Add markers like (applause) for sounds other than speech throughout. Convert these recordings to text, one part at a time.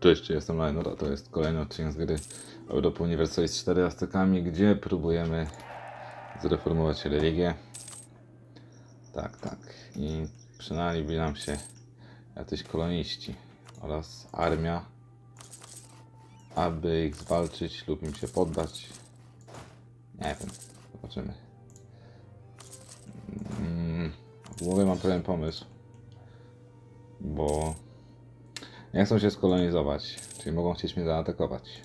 Cześć, jestem Lionel, a to jest kolejny odcinek z gry Europa Universalis 4 Aztekami, gdzie próbujemy zreformować religię. Tak, tak. I przynajmniej nam się jacyś koloniści oraz armia, aby ich zwalczyć lub im się poddać. Nie wiem, zobaczymy. Mm, W głowie mam pewien pomysł, bo nie chcą się skolonizować, czyli mogą chcieć mnie zaatakować.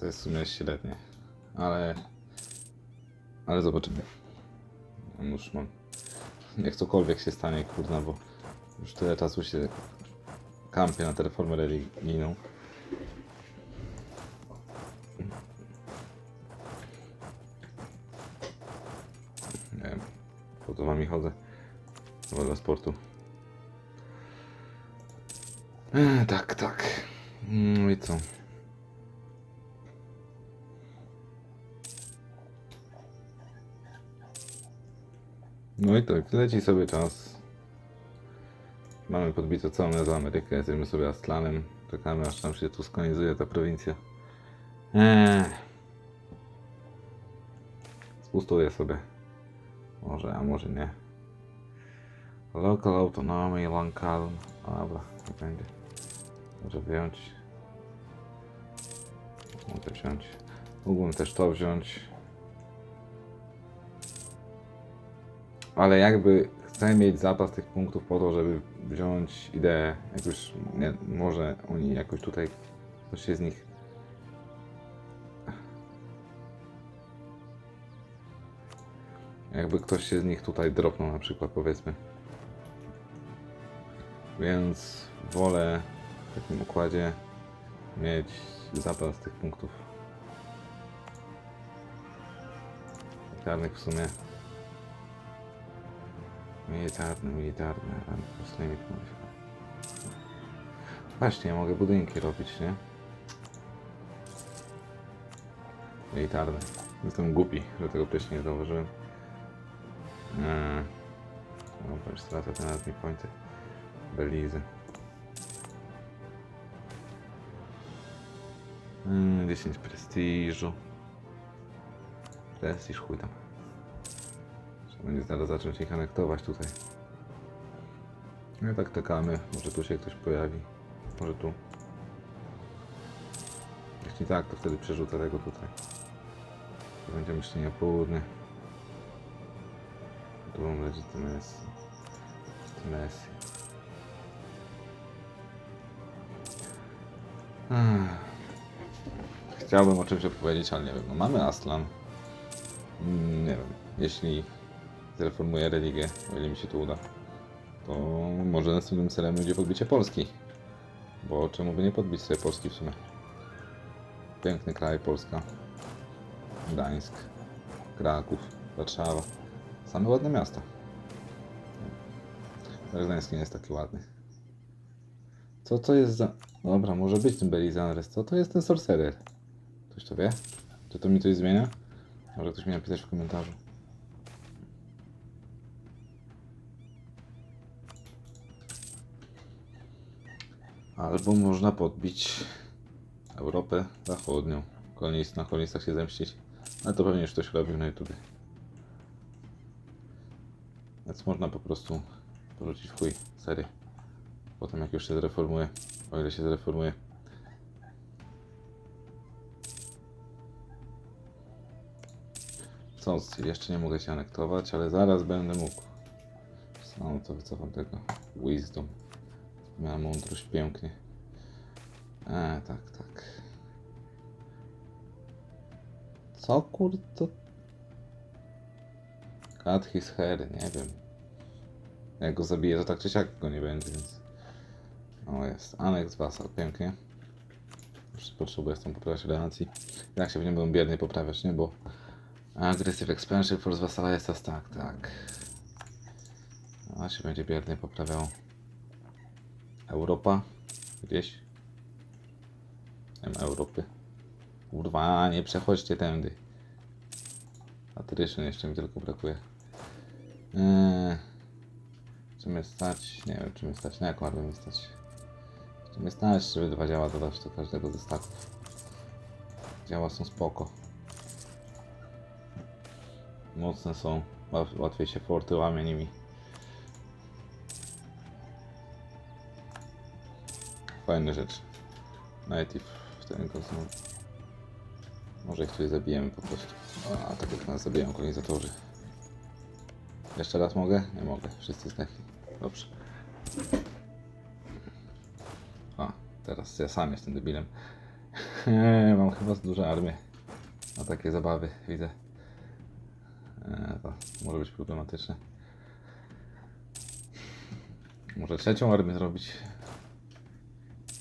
To jest w sumie średnie, ale ale zobaczymy. Już mam. Niech cokolwiek się stanie, kurna, bo już tyle czasu się kampię na reformę religijną. Nie wiem, po to wami chodzę. Dla sportu. E, tak, tak. No i co? No i tak, leci sobie czas. Mamy podbito całą za Amerykę, jesteśmy sobie Aslanem. Czekamy aż tam się tu skonizuje ta prowincja. Eee. Spustuję sobie. Może, a może nie. Local autonomy, Lankalm. Dobra, nie będzie. Może wziąć. Mogę wziąć. Mógłbym też to wziąć. Ale jakby chcę mieć zapas tych punktów po to, żeby wziąć ideę, jak już nie, może oni jakoś tutaj ktoś się z nich jakby ktoś się z nich tutaj dropnął na przykład powiedzmy. Więc wolę w takim układzie mieć zapas tych punktów. Militarnych w sumie. Militarny, militarny, ale po prostu nie. Właśnie, mogę budynki robić, nie? Militarne. Jestem głupi, że tego wcześniej nie zauważyłem. Eee. Dobra, stracę ten admin pointy. Belizy. Mm, 10 prestiżu. Prestiż, chuj tam. Trzeba będzie zaraz zacząć ich anektować tutaj. No tak czekamy. Może tu się ktoś pojawi. Może tu. Jeśli tak, to wtedy przerzucę tego tutaj. To będzie myślenie południe. Tu mam legitymację. Legitymację. Ech. Chciałbym o czymś opowiedzieć, ale nie wiem. No mamy Aslan. Mm, Nie wiem. Jeśli zreformuję religię, o ile mi się to uda, to może następnym celem będzie podbicie Polski. Bo czemu by nie podbić sobie Polski w sumie? Piękny kraj Polska. Gdańsk, Kraków, Warszawa. Same ładne miasta. Ale Gdańsk nie jest taki ładny. Co to jest za... Dobra, może być ten Belizanres. Co to jest ten Sorcerer? Ktoś to wie? Czy to mi coś zmienia? Może ktoś mi napisać w komentarzu. Albo można podbić Europę Zachodnią. Kolonist, na kolonistach się zemścić. Ale to pewnie już ktoś robił na YouTube. Więc można po prostu porzucić w chuj serię. Potem jak już się zreformuje, o ile się zreformuje. Jeszcze nie mogę się anektować, ale zaraz będę mógł. No to wycofam tego. Wisdom. Miała mądrość pięknie. E, tak, tak. Co kurde? Cut his hair, nie wiem. Jak go zabiję, to tak czy siak go nie będzie, więc... O, jest. Aneks Vassal, pięknie. Potrzebuję z tą poprawiać relacji. Jak się w nim będą biernie poprawiać, nie? Bo... Aggressive Expansion Force Vassala jest as tak, tak. A się będzie biernie poprawiał. Europa? Gdzieś? Nie ma Europy. Kurwa, nie przechodźcie tędy. Attrition jeszcze mi tylko brakuje. Eee, czy mnie stać? Nie wiem, czy mnie stać. Na jaką armię mnie stać? To mnie stać, żeby dwa działa dodać do każdego ze staków. Działa są spoko. Mocne są. Łat- Łatwiej się forty łamie nimi. Fajne rzeczy. Native w ten kosmos. Może ich tutaj zabijemy po prostu. A tak jak nas zabijają kolonizatorzy. Jeszcze raz mogę? Nie mogę. Wszyscy zdechli. Dobrze. A, teraz ja sam jestem debilem. (laughs) Mam chyba duże armię. Na takie zabawy, widzę. E, to może być problematyczne. Może trzecią armię zrobić?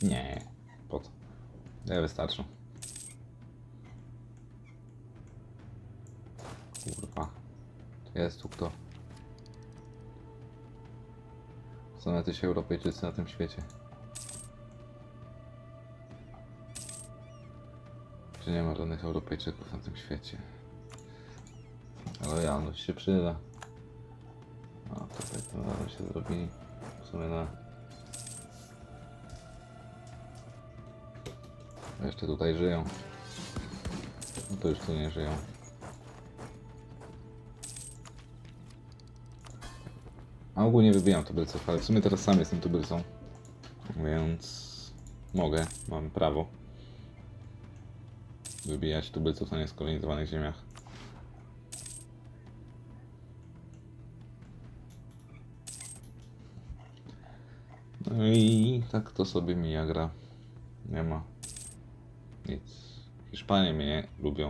Nie. Po co? Nie wystarczą. Kurwa. Jest tu kto? Są jacyś Europejczycy na tym świecie. Czy nie ma żadnych Europejczyków na tym świecie? Lojalność się przyda. A tutaj to nawet się zrobili. W sumie na... Jeszcze tutaj żyją. No to już tu nie żyją. A ogólnie wybijam tubylców, ale w sumie teraz sam jestem tubylcą. Więc mogę, mam prawo wybijać tubylców na nieskolonizowanych ziemiach. No i tak to sobie mija gra. Nie ma nic. Hiszpanie mnie nie lubią.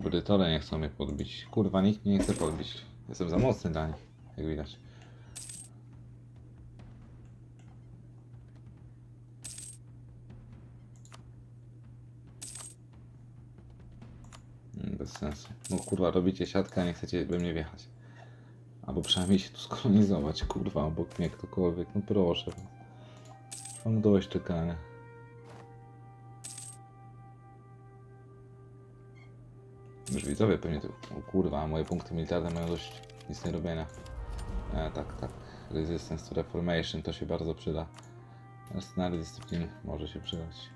Brytole nie chcą mnie podbić. Kurwa, nikt mnie nie chce podbić. Jestem za mocny dla nich, jak widać. Mm, Bez sensu. No kurwa, robicie siatkę, a nie chcecie we mnie wjechać. Albo przynajmniej się tu (laughs) skolonizować, kurwa, obok mnie ktokolwiek. No proszę. Mam dość czekania. Już widzowie pewnie tu, o kurwa, moje punkty militarne mają dość nic nie robienia. E, tak, tak. Resistance to Reformation to się bardzo przyda. Arsenal dyscyplin może się przydać.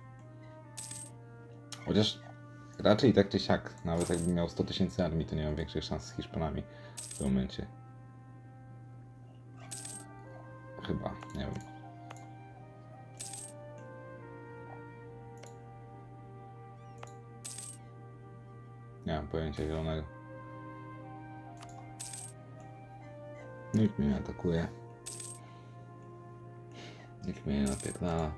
Chociaż raczej tak czy siak, nawet jakbym miał 100 tysięcy armii, to nie mam większych szans z Hiszpanami w tym momencie. Chyba, nie wiem. Nie mam pojęcia zielonego. Nikt mnie nie atakuje. Nikt mnie nie napierdala.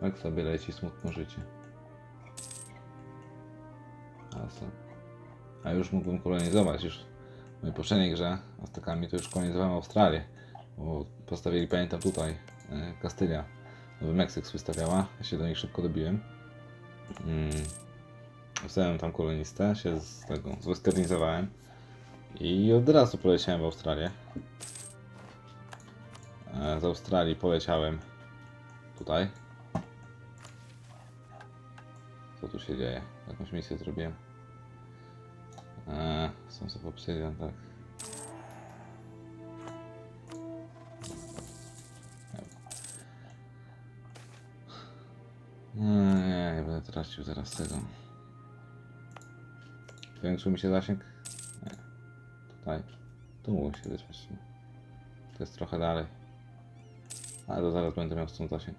Tak sobie leci smutno życie. A, już mógłbym kolonizować już w mojej poprzedniej grze Aztekami to już kolonizowałem Australię. Bo postawili, pamiętam tutaj, e, Kastylia. Nowy Meksyk wystawiała. Ja się do nich szybko dobiłem. Mm. Wstałem tam kolonistę, się z tego zwesternizowałem i od razu poleciałem w Australię. E, Z Australii poleciałem tutaj. Co tu się dzieje? Jakąś misję zrobiłem. Eee, są sobie obsydian, tak. Nie będę tracił zaraz tego. Zwiększył mi się zasięg? Nie. Tutaj. Tu mógł się wysłać. To jest trochę dalej. Ale to zaraz będę miał stąd zasięg.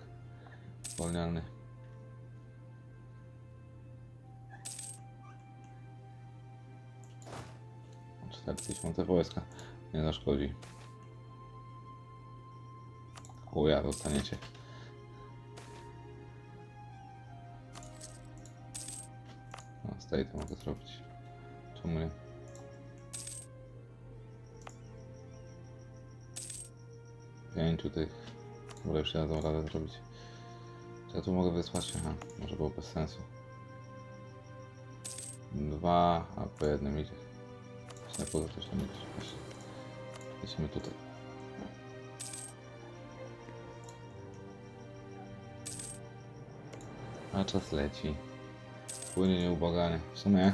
Cztery tysiące wojska. Nie zaszkodzi. Chuja dostaniecie. Tej to mogę zrobić. Czemu nie? Pięciu tych. Może jeszcze ja dam radę zrobić. Czy ja tu mogę wysłać? Aha, może było bez sensu. Dwa, a po jednym idzie. Na poza też tam idzie. Lecimy tutaj. A czas leci. Płynie nieubłagany. W sumie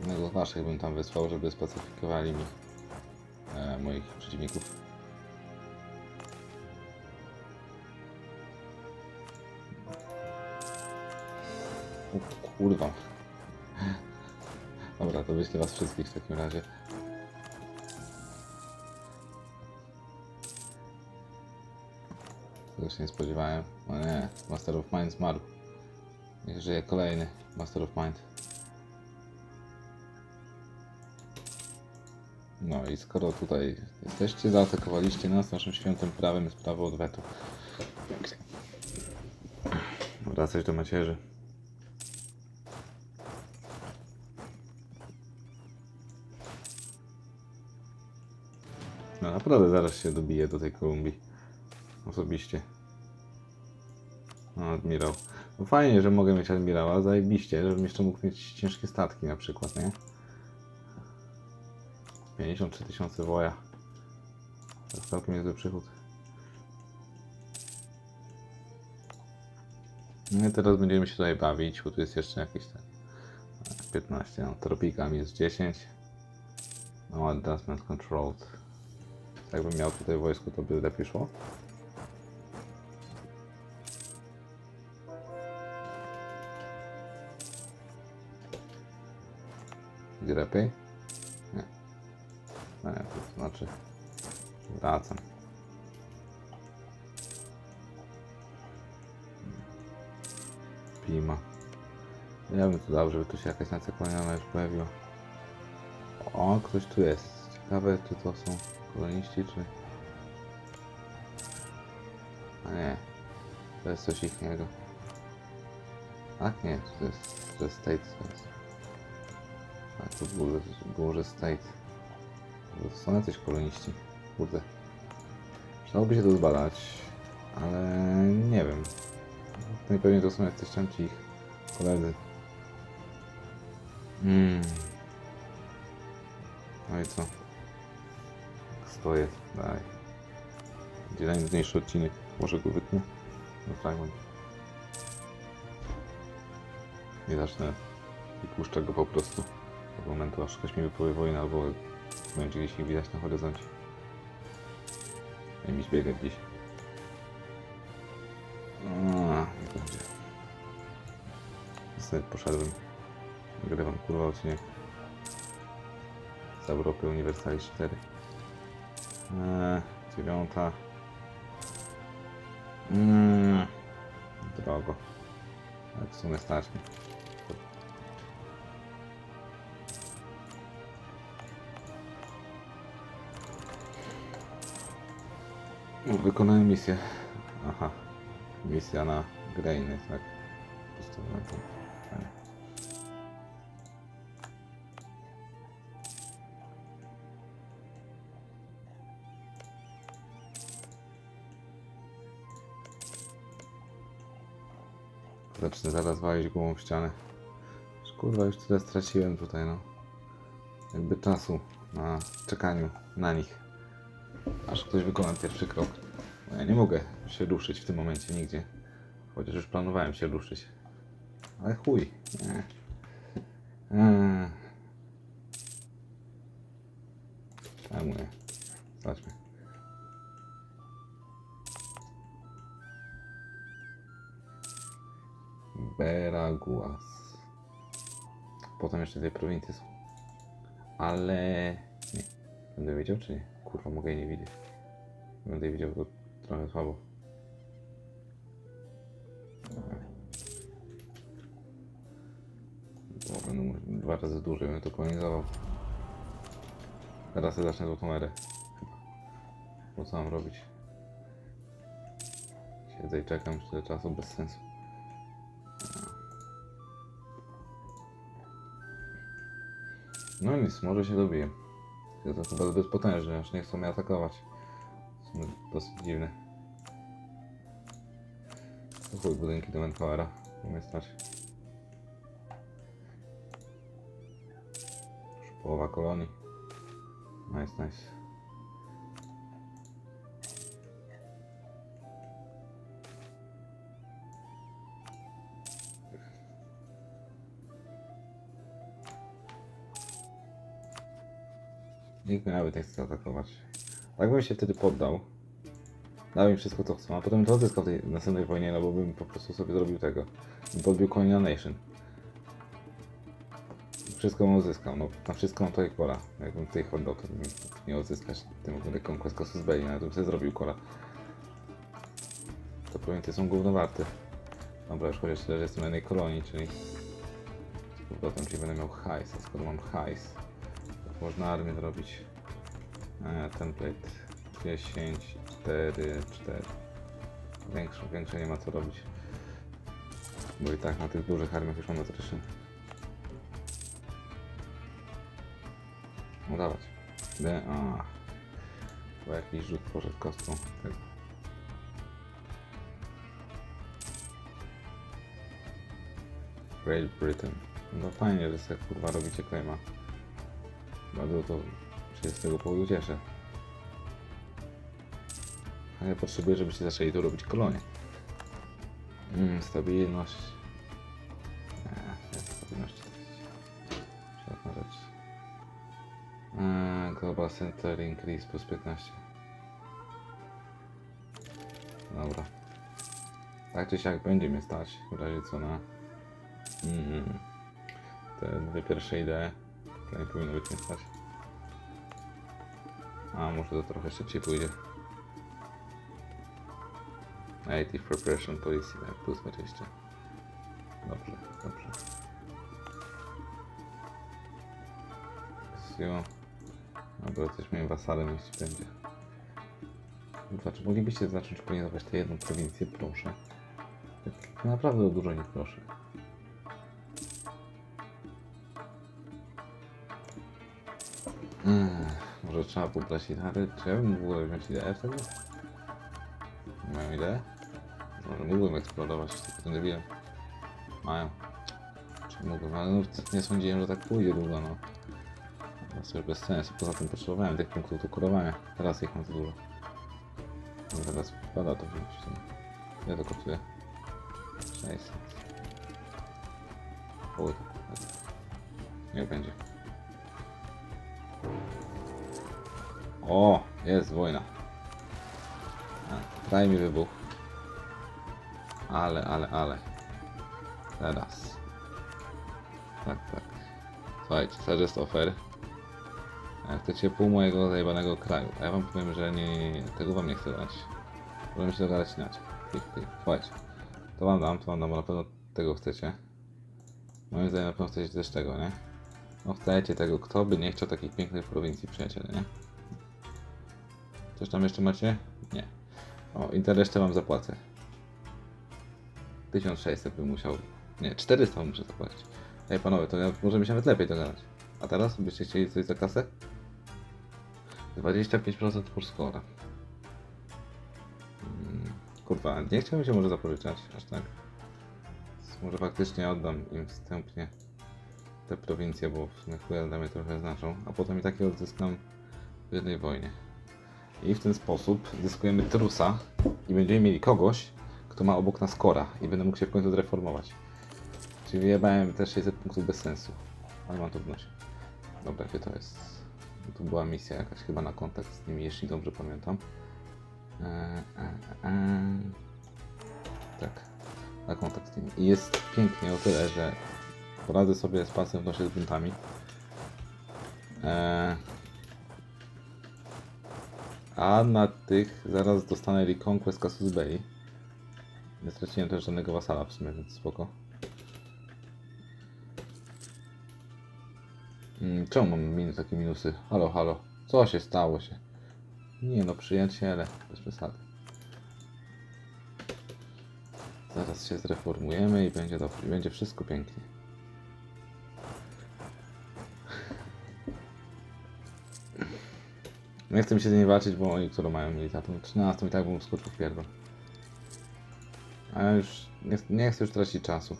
jednego z naszych bym tam wysłał, żeby spacyfikowali mi e, moich przeciwników. O, kurwa. (laughs) Dobra, to wyślę was wszystkich w takim razie. Tego się nie spodziewałem. O nie, Master of Mines zmarł. Niech żyje kolejny Master of Mind. No i skoro tutaj jesteście, zaatakowaliście nas, naszym świętym prawem jest prawo odwetu. Wracać do macierzy. No naprawdę zaraz się dobiję do tej Kolumbii. Osobiście. Admirał. No fajnie, że mogę mieć admirała, zajebiście, żebym jeszcze mógł mieć ciężkie statki na przykład, nie? 53 tysiące woja. To jest całkiem niezły przychód. No i teraz będziemy się tutaj bawić, bo tu jest jeszcze jakieś te 15, no tropikami jest 10. No adjustment controlled. Jakbym miał tutaj wojsko, to by lepiej szło. Gdzie lepiej? Nie. No nie, to znaczy wracam. Pima. Ja bym tu dał, żeby tu się jakaś nacja kolonialna już pojawiła. O, ktoś tu jest. Ciekawe, czy to są koloniści, czy... A nie. To jest coś ichniego. Ach nie, to jest, to jest state. To jest. A tu było, że state. To są jacyś koloniści. Kurde. Przydałoby się to zbadać, ale nie wiem. Najpewniej to są jacyś tam ci ich koledzy. Mm. No i co? Stoję, daj. Gdzie najnudniejszy odcinek? Może go wytnę? No fragment. Nie zacznę i puszczę go po prostu. Do momentu aż ktoś mi wypowie wojnę albo będzie gdzieś ich widać na horyzoncie. Nie mi biegać gdzieś. A, nie będzie. Sobie poszedłem. Nagrywam kurwa odcinek z Europy Uniwersalis 4. Eee, dziewiąta. Mm, drogo. Ale w sumie stać mnie. Wykonałem misję. Aha. Misja na Grainy, tak. Tam. Fajnie. Zacznę zaraz walić głową w ścianę. Kurwa, już tyle straciłem tutaj, no. Jakby czasu na czekaniu na nich. Aż ktoś wykona pierwszy krok. No ja nie mogę się ruszyć w tym momencie nigdzie. Chociaż już planowałem się ruszyć. Ale chuj. Nie. Eee. Czemu nie? Zobaczmy. Beraguas. Potem jeszcze tej prowincje są. Ale... Nie. Będę wiedział czy nie? Kurwa, mogę jej nie widzieć. Będę jej widział to trochę słabo. Bo będę mu- dwa razy dłużej, będę to kolonizował. Teraz ja zacznę złotą erę. Chyba. Bo co mam robić? Siedzę i czekam tyle czasu, bez sensu. No nic, może się dobiję. Ja to chyba zbyt potężny, aż nie chcą mnie atakować. Są dosyć dziwne. To chuj budynki do Manpowera. Umie stać. Już połowa kolonii. Nice, nice. Nawet nie chce atakować. Tak bym się wtedy poddał. Dał im wszystko co chcą, a potem to odzyskał w tej następnej wojnie, no bo bym po prostu sobie zrobił tego. Bym podbił Colonial Nation. wszystko bym uzyskał. No, na wszystko mam tutaj kola. Jakbym tutaj hot dog mógł nie uzyskać, tym ogóle Conquest Casus Belli, ale to bym sobie zrobił kola. To prowincje są gówno warte. Dobra, już chociaż tyle, że jestem na jednej kolonii, czyli z powrotem, czyli będę miał hajs, a skoro mam hajs, to można armię zrobić. E, template 10, 4, 4. Większą, większe nie ma co robić. Bo i tak na tych dużych armiach już mam attrition. Udawać. D, a. Chyba jakiś rzut poszedł kostką. Tak. Great Britain. No fajnie, że sobie kurwa robicie klejma. Bardzo to się z tego powodu cieszę. Ale potrzebuję, żebyście zaczęli tu robić kolonie. Mm, stabilność. Nie, nie, stabilność 40. Świetna rzecz. Eee, Global Center Increase plus 15. Dobra. Tak czy siak będzie mnie stać, w razie co na mm, te dwie pierwsze idee. To nie powinno być mnie stać. A może to trochę szybciej pójdzie. Native Preparation Policy, tak, plus 20. Dobrze, dobrze. Sio. Dobra, też moim wasalem jeśli będzie. Kurwa, czy moglibyście zacząć pilnować tę jedną prowincję, proszę? Tak naprawdę o dużo nie proszę. Mm, może trzeba pobrać ideę? Czy ja bym mógł wziąć ideę wtedy? Nie mają ideę? Może mógłbym eksplorować, tylko ten debilem. Mają. Czy mógłbym, ale no, nie sądziłem, że tak pójdzie długo, no. To sobie bez sensu. Poza tym potrzebowałem tych punktów do kurowania. Teraz ich mam za dużo. No teraz pada to wziąć. To... Ja to kosztuje. 600. Oj. Niech będzie. O, jest wojna. Daj mi wybuch. Ale, ale, ale. Teraz. Tak, tak. Słuchajcie, suggest offer. Chcecie pół mojego zajebanego kraju, a ja wam powiem, że nie, tego wam nie chcę dać. Możemy się dogadać inaczej. Słuchajcie, to wam dam, to wam dam, bo na pewno tego chcecie. Moim zdaniem na pewno chcecie też tego, nie? No chcecie tego, kto by nie chciał takich pięknych prowincji, przyjaciele, nie? Coś tam jeszcze macie? Nie. O, i tę wam zapłacę. 1600 bym musiał... Nie, 400 wam muszę zapłacić. Ej panowie, to ja, możemy się nawet lepiej dogadać. A teraz byście chcieli coś za kasę? 25% for score. Hmm, kurwa, nie chciałbym się może zapożyczać, aż tak. Może faktycznie oddam im wstępnie te prowincje, bo sumie chuja dla mnie trochę znaczą, a potem i takie odzyskam w jednej wojnie. I w ten sposób zyskujemy trusa i będziemy mieli kogoś, kto ma obok nas kora i będę mógł się w końcu zreformować. Czyli wyjebałem te 600 punktów bez sensu, ale mam to w nosie. Dobra, gdzie to jest? Tu była misja jakaś chyba na kontakt z nimi, jeśli dobrze pamiętam. Eee, e, e. Tak, na kontakt z nimi. I jest pięknie o tyle, że poradzę sobie z pasem w nosie z buntami. Eee, a na tych zaraz dostanę Reconquest Casus Belli. Nie straciłem też żadnego wasala w sumie, więc spoko. Mm, Czemu mam min takie minusy? Halo, halo. Co się stało się? Nie no, przyjaciele. Bez przesady. Zaraz się zreformujemy i będzie dobrze. Będzie wszystko pięknie. Nie chcę mi się z nimi walczyć, bo oni którą mają militarną 13 i tak bym skoczył w pierdol. A ja już nie, nie chcę już tracić czasu.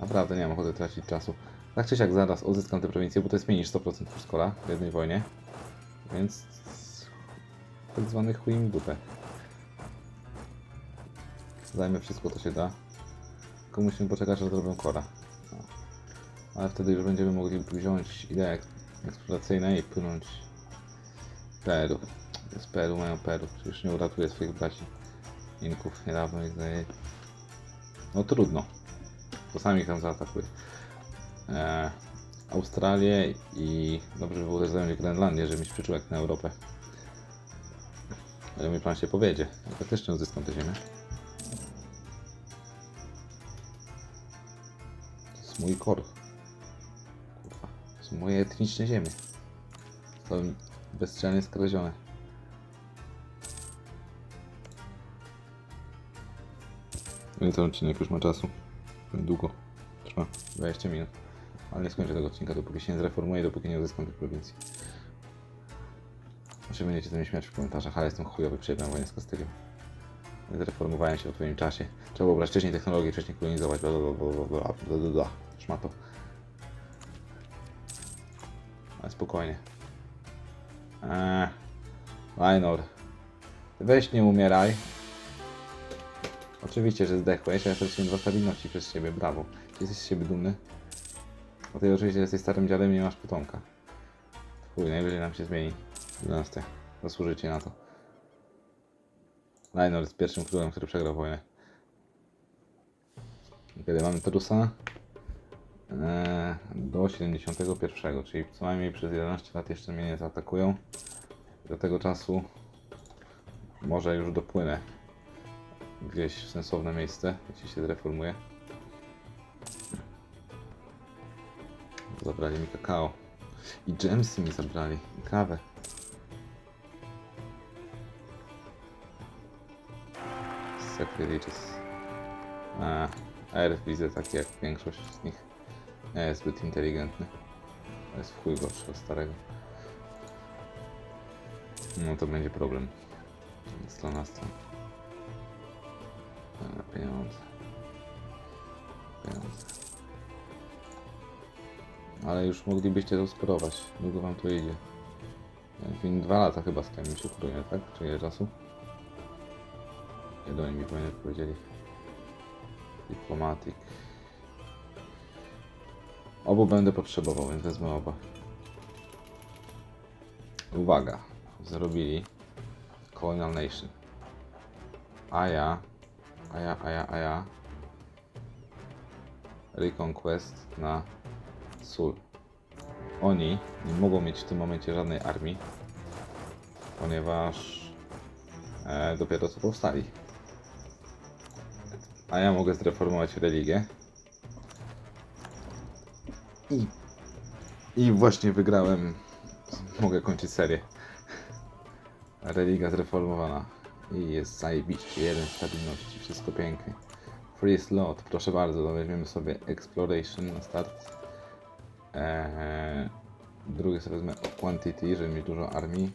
Naprawdę nie mam ochoty tracić czasu. Tak czy siak zaraz odzyskam tę prowincję, bo to jest mniej niż 100% Fuskola w jednej wojnie. Więc tak zwany chuj dupę. Zajmę wszystko, co się da. Tylko musimy poczekać, aż zrobią kora. No. Ale wtedy już będziemy mogli wziąć idee ek- eksploracyjne i płynąć Peru. Z Peru mają Peru. Przecież nie uratuje swoich braci Inków. Niedawno ich. No trudno. bo sami tam zaatakuję. E, Australię i dobrze by było też zająć Grenlandię, żeby mieć przyczółek na Europę. Ale mój plan się powiedzie. Ja faktycznie odzyskam tę ziemię. To jest mój kor moje etniczne ziemie. Są bezczelnie skradzione. No i ten odcinek już ma czasu. Długo. Trwa 20 minut. Ale nie skończę tego odcinka, dopóki się nie zreformuję, dopóki nie uzyskam tych prowincji. Może będziecie ze mnie śmiać w komentarzach, ale jestem chujowy, przegrałem wojnę z Kastylią. Zreformowałem się w twoim czasie. Trzeba było wcześniej technologię, wcześniej kolonizować, bla bla bla bla bla bla bla. Szmato. Ale spokojnie. Eee. Minor. Weź nie umieraj. Oczywiście, że zdechłeś, ja straciłem dwa stabilności przez ciebie, brawo. Jesteś z siebie dumny? Bo ty oczywiście jesteś starym dziadem i nie masz potomka. Chuj, najwyżej nam się zmieni. 12. Zasłużycie na to. Lionel jest pierwszym królem, który przegrał wojnę. Kiedy mamy Torusa? Eee, do 71, czyli co najmniej przez 11 lat jeszcze mnie nie zaatakują. Do tego czasu może już dopłynę gdzieś w sensowne miejsce, jeśli się zreformuje. Zabrali mi kakao. I dżemsy mi zabrali. I kawę. Sacrilegious. A, R widzę taki jak większość z nich. Nie jest zbyt inteligentny. Jest w chuj gorszy od starego. No to będzie problem. Z dla nas to. Pieniądze. Pieniądze. Ale już moglibyście to sporować. Długo wam to idzie. Dwa lata chyba z tym się kuruje, tak? Czy ile czasu? Oni mi powiedzieli? Diplomatic. Obu będę potrzebował, więc wezmę oba. Uwaga. Zrobili Colonial Nation. A ja, a ja, a ja, a ja. Reconquest na Sul. Oni nie mogą mieć w tym momencie żadnej armii, ponieważ e, dopiero co powstali. A ja mogę zreformować religię. I, I właśnie wygrałem. Mogę kończyć serię. Religia zreformowana. I jest zajebiście. Jeden stabilności. Wszystko pięknie. Free slot. Proszę bardzo. Weźmiemy sobie Exploration na start. Eee, drugie sobie wezmę Quantity, żeby mieć dużo armii.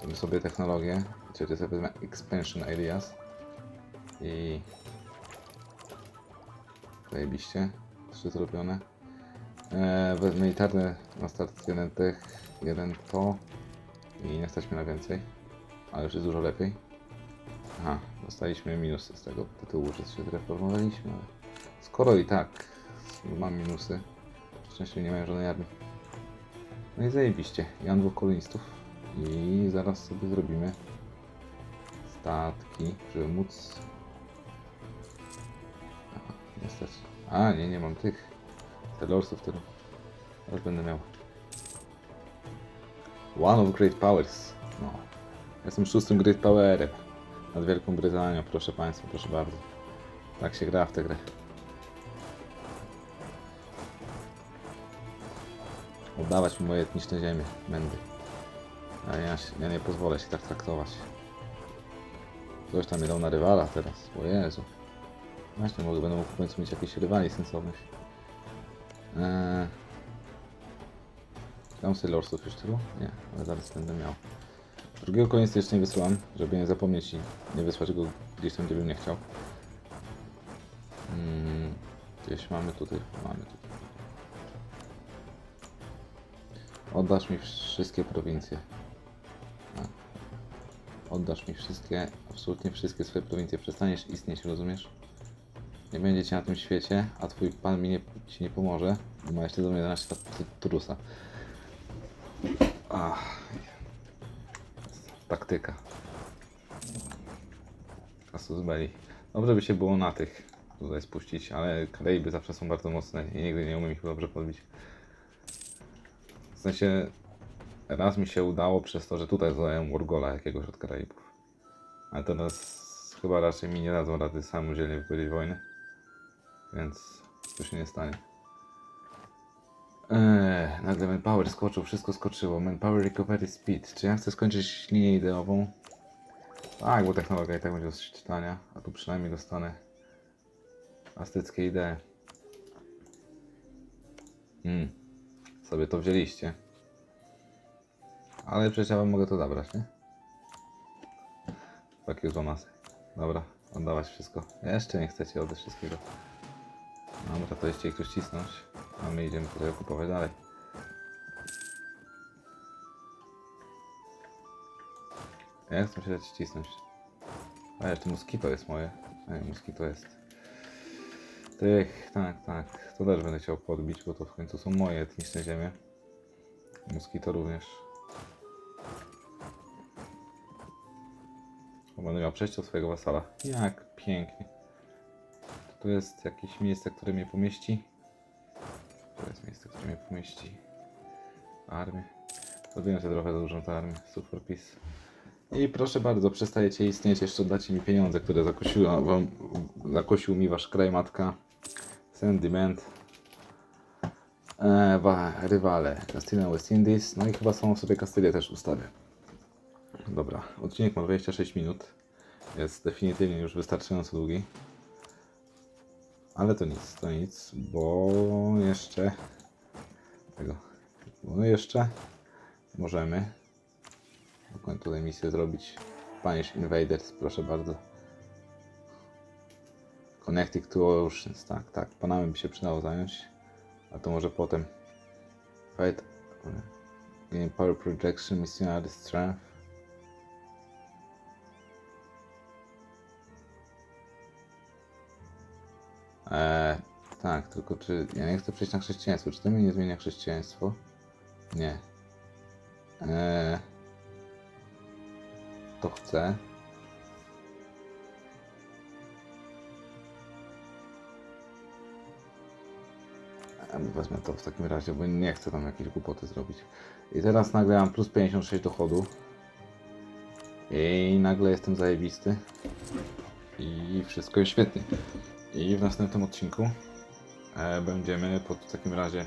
Weźmy sobie technologię. Trzecie sobie wezmę Expansion Areas. I... Zajebiście. Trzy zrobione. Eee, wezmę militarne na start jeden tech, jeden to. I nie stać na więcej. Ale już jest dużo lepiej. Aha, dostaliśmy minusy z tego tytułu, że się zreformowaliśmy, ale skoro i tak mam minusy, szczęście nie mają żadnej armii. No i zajebiście, ja mam dwóch kolonistów i zaraz sobie zrobimy statki, żeby móc... Aha, nie stać. A, nie, nie mam tych Telorsów, które teraz będę miał. One of Great Powers. No. Jestem szóstym Great Powerem nad Wielką Brytanią, proszę Państwa, proszę bardzo. Tak się gra w tę grę. Oddawać mi moje etniczne ziemie, mędy. A ja, ja nie pozwolę się tak traktować. Ktoś tam mnie dał na rywala teraz, o Jezu. Właśnie, może będę mógł w końcu mieć jakichś rywali sensownych. Eee... Mam Lordsów już tylu? Nie, ale zaraz będę miał. Drugiego końca jeszcze nie wysyłam, żeby nie zapomnieć i nie wysłać go gdzieś tam, gdzie bym nie chciał. Mm, gdzieś mamy tutaj, mamy tutaj. Oddasz mi wszystkie prowincje. Oddasz mi wszystkie, absolutnie wszystkie swoje prowincje. Przestaniesz istnieć, rozumiesz? Nie będzie cię na tym świecie, a twój pan mi nie, ci nie pomoże. Ma jeszcze do mnie 11 lat Turusa. Ach. Taktyka. Kasus belli. Dobrze by się było na tych tutaj spuścić, ale Karaiby zawsze są bardzo mocne i nigdy nie umiem ich dobrze podbić. W sensie raz mi się udało przez to, że tutaj zadałem Wargola jakiegoś od Karaibów. Ale teraz chyba raczej mi nie dadzą rady samodzielnie wypowiedzieć wojny. Więc to się nie stanie. Eee, nagle Manpower skoczył, wszystko skoczyło. Manpower Recovery Speed. Czy ja chcę skończyć linię ideową? Tak, bo technologia i tak będzie do czytania, a tu przynajmniej dostanę astyckie idee. Hmm, sobie to wzięliście. Ale przecież ja wam mogę to zabrać, nie? Takie masy. Dobra, oddawać wszystko. Jeszcze nie chcecie oddać wszystkiego. Dobra, to jeszcze ktoś cisnąć. A my idziemy tutaj okupować dalej. Ja chcę się dać cisnąć. A jeszcze moskito jest moje. Ej, moskito jest. Tych, tak, tak. To też będę chciał podbić, bo to w końcu są moje etniczne ziemie. Moskito również. Bo będę miał przejście od swojego wasala. Jak pięknie. Tu jest jakieś miejsce, które mnie pomieści. To jest miejsce, które mnie pomieści. Armię. Zrobiłem sobie trochę za dużą tę armię. Super peace. I proszę bardzo, przestajecie istnieć, jeszcze dacie mi pieniądze, które wam, zakosił mi wasz kraj matka. Sentiment. E, wa, rywale. Castilla West Indies. No i chyba samą sobie Kastylię też ustawię. Dobra, odcinek ma 26 minut. Jest definitywnie już wystarczająco długi. Ale to nic, to nic, bo jeszcze tego, bo jeszcze możemy Mogę tutaj misję zrobić. Spanish Invaders, proszę bardzo. Connecting to Oceans, tak, tak. Panamy by się przydało zająć. A to może potem. Fight. Gain Power Projection, Missionary Strength. Eee, tak, tylko czy. Ja nie chcę przejść na chrześcijaństwo. Czy to mi nie zmienia chrześcijaństwo? Nie. Eee to chcę. Em, Wezmę to w takim razie, bo nie chcę tam jakieś głupoty zrobić. I teraz nagle mam plus 56 dochodu. I nagle jestem zajebisty. I wszystko jest świetnie. I w następnym odcinku e, będziemy pod w takim razie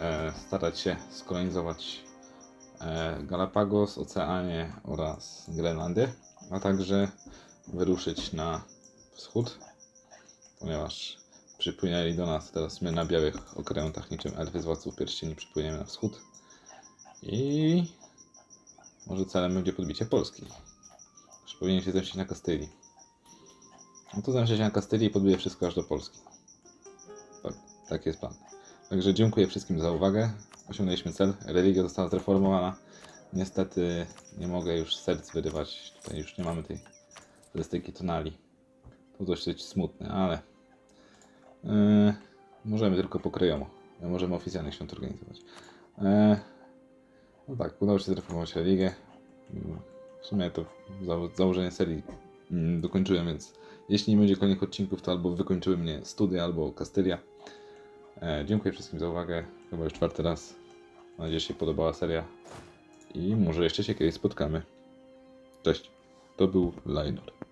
e, starać się skolonizować e, Galapagos, Oceanie oraz Grenlandię, a także wyruszyć na wschód, ponieważ przypłynęli do nas teraz my na białych okrętach niczym elfy z władców pierścieni przypłyniemy na wschód i może celem będzie podbicie Polski. Już się zemścić na Kastylii. No to zemszczę się na Kastylii i podbiję wszystko aż do Polski. Tak, taki jest plan. Także dziękuję wszystkim za uwagę. Osiągnęliśmy cel. Religia została zreformowana. Niestety nie mogę już serc wyrywać. Tutaj już nie mamy tej turystyki tonali. To dosyć smutne, ale yy, możemy tylko pokryjomo. Możemy oficjalnie świąt organizować. Yy, no tak, udało się zreformować religię. W sumie to za- założenie serii dokończyłem, więc jeśli nie będzie kolejnych odcinków, to albo wykończyły mnie studia, albo Kastylia. E, dziękuję wszystkim za uwagę. Chyba już czwarty raz. Mam nadzieję, że się podobała seria. I może jeszcze się kiedyś spotkamy. Cześć. To był Lionor.